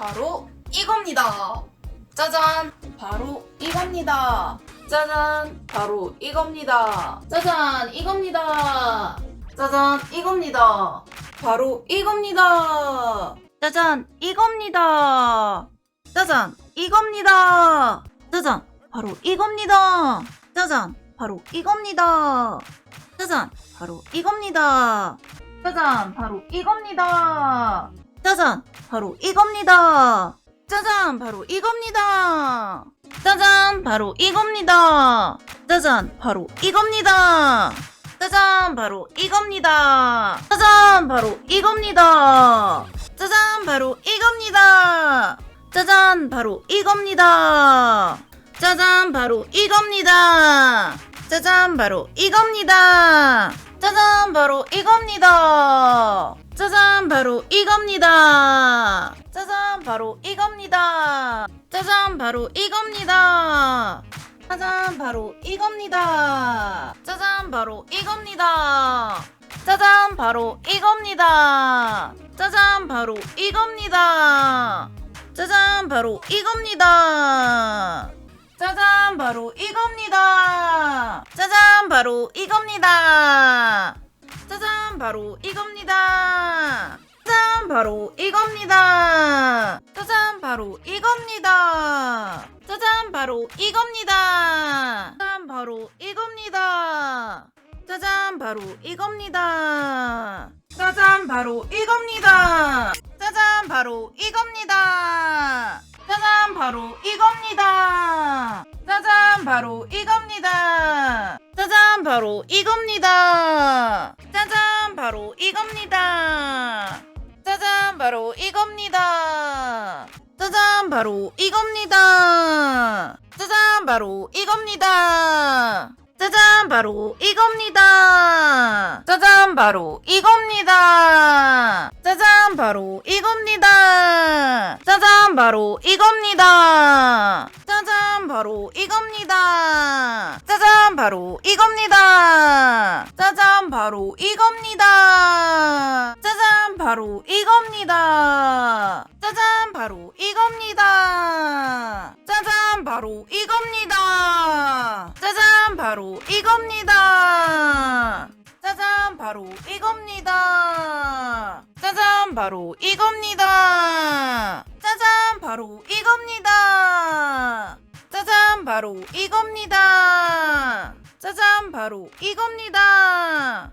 바로 이겁니다. 짜잔! 바로 이겁니다. 짜잔! 바로 이겁니다. 짜잔! 이겁니다. 짜잔! 이겁니다. 바로 이겁니다. 짜잔! 이겁니다. 짜잔! 이겁니다. 짜잔! 바로 이겁니다. 짜잔! 바로 이겁니다. 짜잔! 바로 이겁니다. 짜잔! 바로 이겁니다. 짜잔! 바로 이겁니다. 짜잔! 바로 이겁니다. 짜잔! 바로 이겁니다. 짜잔! 바로 이겁니다. 짜잔! 바로 이겁니다. 짜잔! 바로 이겁니다. 짜잔! 바로 이겁니다. 짜잔! 바로 이겁니다. 짜잔! 바로 이겁니다. 짜잔! 바로 이겁니다. 짜잔! 바로 이겁니다. 짜잔! 바로 이겁니다. 짜잔! 바로 이겁니다. 짜잔! 바로 이겁니다. 짜잔! 바로 이겁니다. 짜잔! 바로 이겁니다. 짜잔! 바로 이겁니다. 짜잔! 바로 이겁니다. 짜잔! 바로 이겁니다. 짜잔! 바로 이겁니다. 짜잔! 바로 이겁니다. 짜잔! 바로 이겁니다. 짜잔! 바로 이겁니다. 짜잔! 바로 이겁니다. 짜잔! 바로 이겁니다. 짜잔! 바로 이겁니다. 짜잔! 바로 이겁니다. 짜잔! 바로 이겁니다. 짜잔! 바로 이겁니다. 바로 이겁니다. 짜잔! 바로 이겁니다. 짜잔! 바로 이겁니다. 짜잔! 바로 이겁니다. 짜잔! 바로 이겁니다. 짜잔! 바로 이겁니다. 짜잔! 바로 이겁니다. 짜잔! 바로 이겁니다. 짜잔! 바로 이겁니다. 짜잔! 바로 이겁니다. 짜잔! 바로 이겁니다. 짜잔! 바로 이겁니다. 짜잔! 바로 이겁니다. 짜잔! 바로 이겁니다. 짜잔! 바로 이겁니다. 짜잔! 바로 이겁니다. 짜잔! 바로 이겁니다. 바로 이겁니다. 짜잔! 바로 이겁니다. 짜잔! 바로 이겁니다. 짜잔! 바로 이겁니다. 짜잔! 바로 이겁니다. 짜잔! 바로 이겁니다.